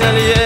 yeah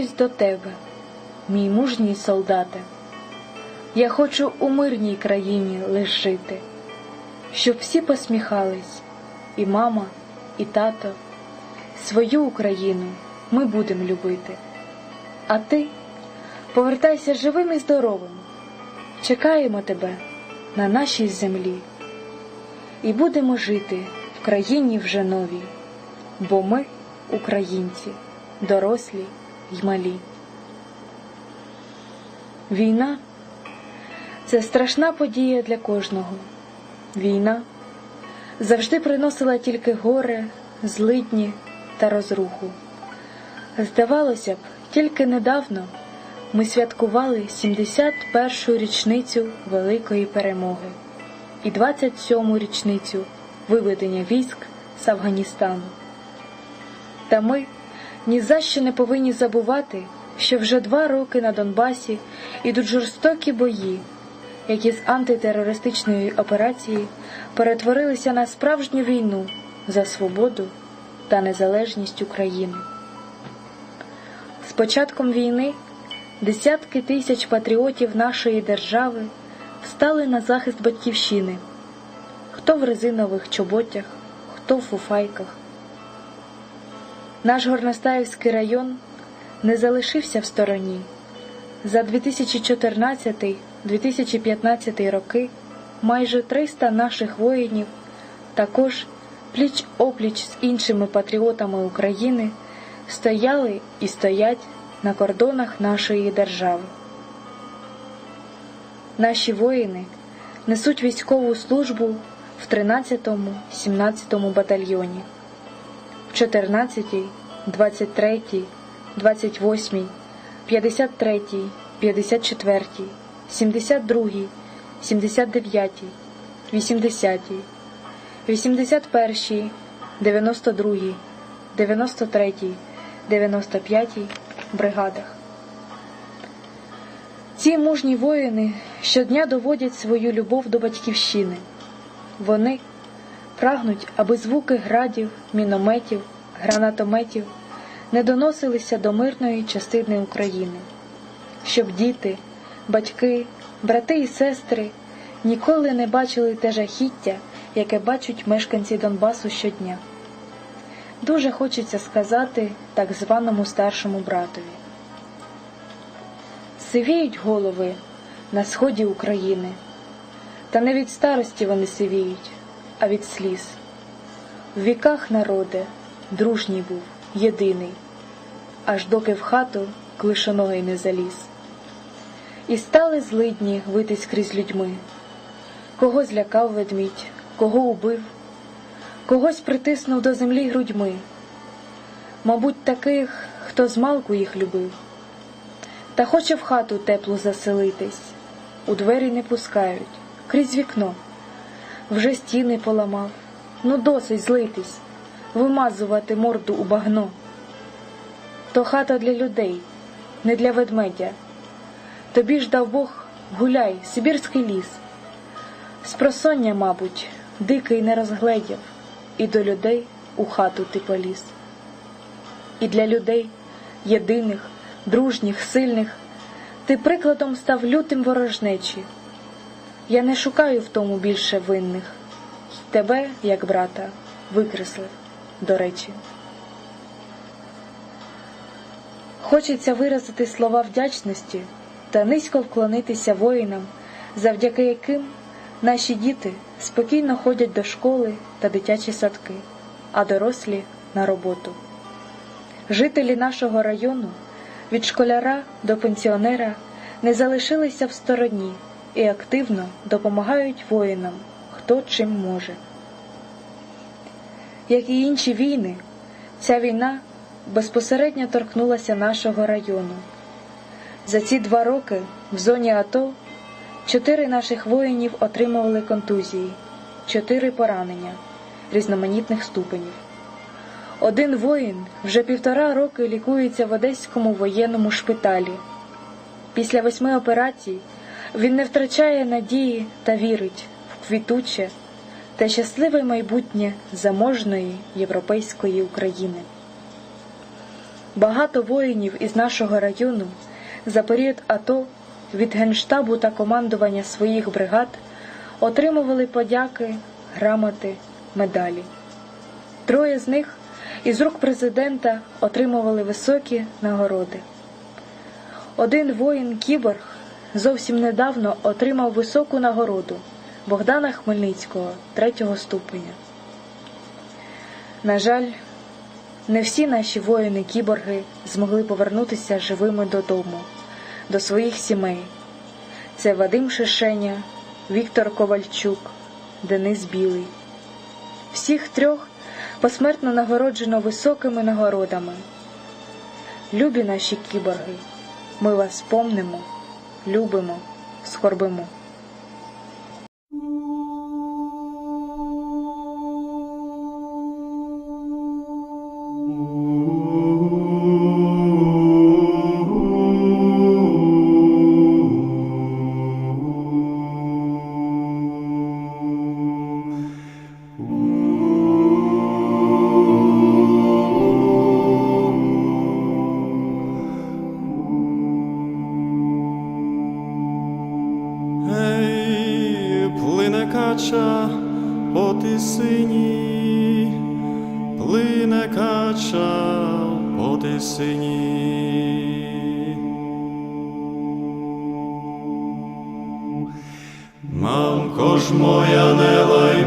Звертаюсь до тебе, мій мужній солдате. Я хочу у мирній країні лиш щоб всі посміхались, і мама, і тато. Свою Україну ми будемо любити. А ти повертайся живим і здоровим. Чекаємо тебе на нашій землі. І будемо жити в країні вже новій, бо ми, українці, дорослі й. Війна це страшна подія для кожного. Війна завжди приносила тільки горе, злидні та розруху. Здавалося б, тільки недавно ми святкували 71-шу річницю Великої перемоги і 27-му річницю виведення військ з Афганістану. Та ми ні за що не повинні забувати, що вже два роки на Донбасі ідуть жорстокі бої, які з антитерористичної операції перетворилися на справжню війну за свободу та незалежність України. З початком війни десятки тисяч патріотів нашої держави встали на захист батьківщини, хто в резинових чоботях, хто в фуфайках. Наш Горностаївський район не залишився в стороні. За 2014-2015 роки майже 300 наших воїнів також пліч опліч з іншими патріотами України стояли і стоять на кордонах нашої держави. Наші воїни несуть військову службу в 13-му, 17-му батальйоні, в 14-й, 23-й, 28-й, 53-й, 54-й, 72-й, 79-й, 80-й, 81-й, 92-й, 93-й, 95-й бригадах. Ці мужні воїни щодня доводять свою любов до батьківщини. Вони прагнуть, аби звуки градів, мінометів, гранатометів не доносилися до мирної частини України, щоб діти, батьки, брати і сестри ніколи не бачили те жахіття, яке бачать мешканці Донбасу щодня. Дуже хочеться сказати так званому старшому братові. Сивіють голови на сході України, та не від старості вони сивіють, а від сліз. В віках народе дружній був, єдиний, аж доки в хату клишоногий не заліз. І стали злидні витись крізь людьми, кого злякав ведмідь, кого убив, когось притиснув до землі грудьми, мабуть, таких, хто змалку їх любив, та хоче в хату теплу заселитись, у двері не пускають, крізь вікно, вже стіни поламав, ну досить злитись, вимазувати морду у багно. То хата для людей, не для ведмедя. Тобі ж дав Бог гуляй, Сибірський ліс. Спросоння, мабуть, дикий не розгледів, і до людей у хату ти поліз. І для людей, єдиних, дружніх, сильних, ти прикладом став лютим ворожнечі. Я не шукаю в тому більше винних, тебе, як брата, викреслив, до речі. Хочеться виразити слова вдячності та низько вклонитися воїнам, завдяки яким наші діти спокійно ходять до школи та дитячі садки, а дорослі на роботу. Жителі нашого району від школяра до пенсіонера не залишилися в стороні і активно допомагають воїнам, хто чим може. Як і інші війни, ця війна безпосередньо торкнулася нашого району. За ці два роки в зоні АТО чотири наших воїнів отримували контузії, чотири поранення різноманітних ступенів. Один воїн вже півтора роки лікується в Одеському воєнному шпиталі. Після восьми операцій він не втрачає надії та вірить в квітуче та щасливе майбутнє заможної європейської України. Багато воїнів із нашого району за період АТО від генштабу та командування своїх бригад отримували подяки, грамоти, медалі. Троє з них із рук президента отримували високі нагороди. Один воїн кіборг зовсім недавно отримав високу нагороду Богдана Хмельницького третього ступеня. На жаль, не всі наші воїни-кіборги змогли повернутися живими додому, до своїх сімей. Це Вадим Шишеня, Віктор Ковальчук, Денис Білий. Всіх трьох посмертно нагороджено високими нагородами. Любі наші кіборги, ми вас помнимо, любимо, скорбимо. По тисині, плине кача по тисині. Мамко ж моя не лай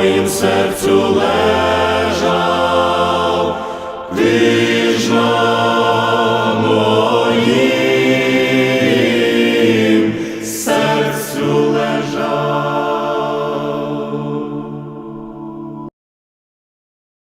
моїм серцю лежиш,